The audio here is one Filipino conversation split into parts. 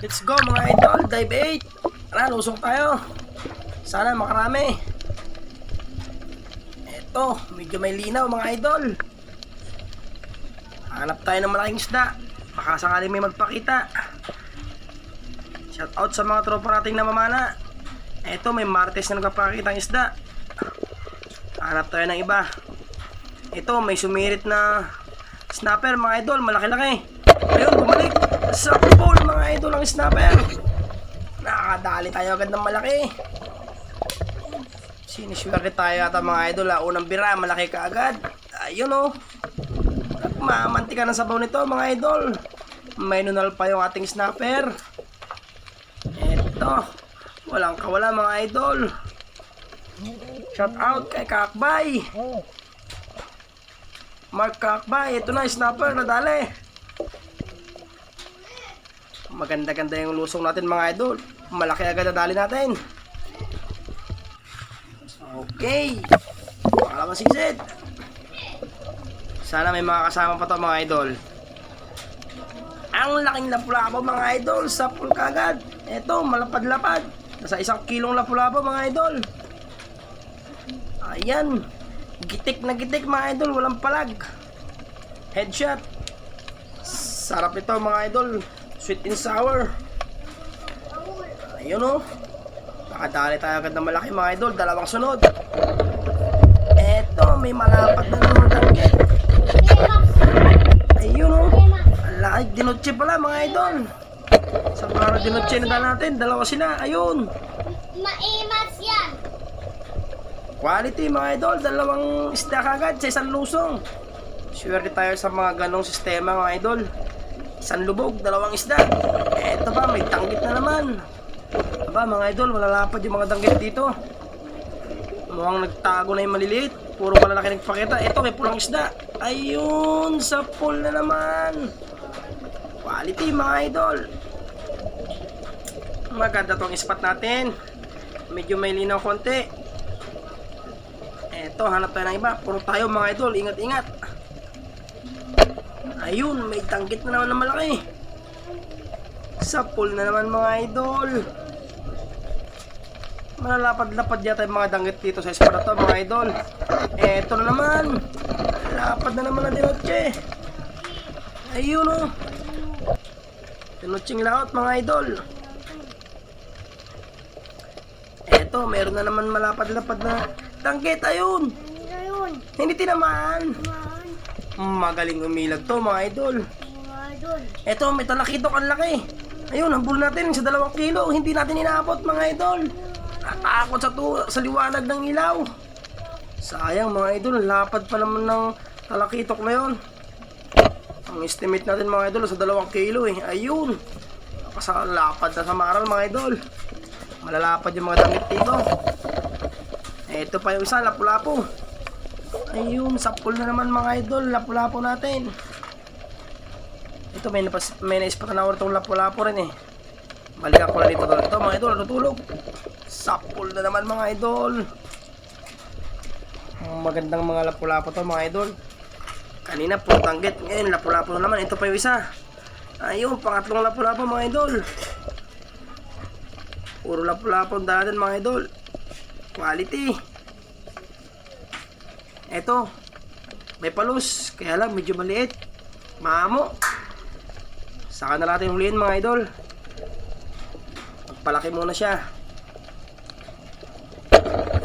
Let's go mga idol, dive 8. Tara, lusong tayo. Sana makarami. Eto, medyo may linaw mga idol. Hanap tayo ng malaking isda. Baka sakali may magpakita. Shout out sa mga tropa nating namamana. Eto, may martes na nagpapakita ng isda. Hanap tayo ng iba. Ito, may sumirit na snapper mga idol, malaki-laki. Bumalik sa pool mga idol ang snapper. Nakakadali tayo agad ng malaki. Siniswerte tayo ata mga idol ha. Unang bira, malaki ka agad. Ayun oh. Mamantika ng sabaw nito mga idol. May nunal pa yung ating snapper. Eto. Walang kawala mga idol. Shout out kay Kakbay. Mark Kakbay, ito na, snapper, nadali. Maganda-ganda yung lusong natin mga idol. Malaki agad nadali natin. Okay. Pangalawang sisid. Sana may mga kasama pa to mga idol. Ang laking lapu-labo mga idol sa pool kagad. Ito, malapad-lapad. Nasa isang kilong lapu-labo mga idol. Ayan. Gitik na gitik mga idol, walang palag. Headshot. Sarap ito mga idol. Sweet and sour. Ayun oh. Nakadali tayo agad ng malaki mga idol. Dalawang sunod. Eto, may malapad na naman danggit. Ayun oh. Ala, ay, dinotche pala mga idol. Sa para dinotche na natin. Dalawa sila. Ayun. Maimas yan. Quality mga idol, dalawang isda kagad sa isang lusong. Swerte tayo sa mga ganong sistema mga idol. Isang lubog, dalawang isda. Eto ba, may tanggit na naman. Aba mga idol, malalapad yung mga tanggit dito. Mukhang nagtago na yung maliliit. Puro malalaki nagpakita. Eto, may pulang isda. Ayun, sa pool na naman. Quality mga idol. Maganda tong spot natin. Medyo may linaw konti. Eto, hanap tayo ng iba. Puro tayo mga idol. Ingat-ingat. Ayun, may tanggit na naman na malaki. Sa pool na naman mga idol. Malalapad-lapad yata yung mga danggit dito sa na to mga idol. Eto na naman. Lapad na naman na dinotche. Ayun o. Oh. Dinotching laot mga idol. Eto, meron na naman malapad-lapad na danggit. Ayun. Ano yun? Hindi tinamaan. Man, Magaling umilag to mga idol. mga idol. Eto, may talakitok ang laki. Ayun, hambul natin sa dalawang kilo. Hindi natin inaabot mga idol. Natakot sa, tu sa liwanag ng ilaw. Sayang mga idol, lapad pa naman ng talakitok na yon. Ang estimate natin mga idol sa dalawang kilo eh. Ayun. Sa lapad na sa maral mga idol. Malalapad yung mga damit dito. Eto pa yung isa, lapu-lapu. Ayun, sa na naman mga idol, lapu-lapu natin. Ito may napas may naispot na ako itong lapu-lapu rin eh. Balikan ko lang dito to. Ito mga idol, natutulog. Sa na naman mga idol. Ang magandang mga lapu-lapu to mga idol. Kanina puro tanggit, ngayon lapu-lapu na naman. Ito pa yung isa. Ayun, pangatlong lapu-lapu mga idol. Puro lapu-lapu ang mga idol. Quality. Eto, may palus, kaya lang medyo maliit. Maamo. Saka na natin huliin mga idol. Magpalaki muna siya.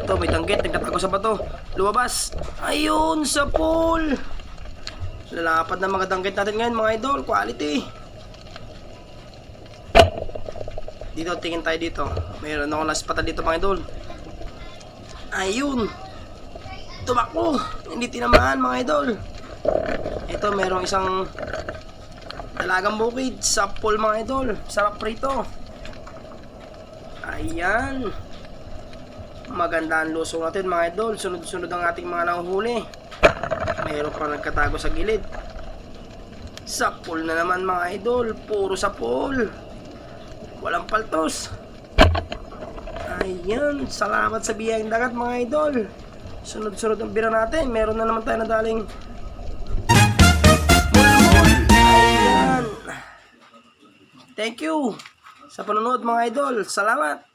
Ito, may tanggit, nagtatago sa bato. Lumabas. Ayun, sa pool. Lalapad na mga tanggit natin ngayon mga idol. Quality. Dito, tingin tayo dito. Mayroon ako naspatan dito mga idol. Ayun. Tumakbo. Hindi tinamaan mga idol. Ito, merong isang dalagang bukid sa pool mga idol. Sarap prito. Ayan. Maganda ang lusong natin mga idol. Sunod-sunod ang ating mga nanguhuli. Mayroon pa nagkatago sa gilid. Sa pool na naman mga idol. Puro sa pool. Walang paltos. Ayan. Salamat sa biyayang dagat mga idol. Sunod-sunod ang bira natin. Meron na naman tayo na daling Ayan. thank you sa panonood mga idol. Salamat.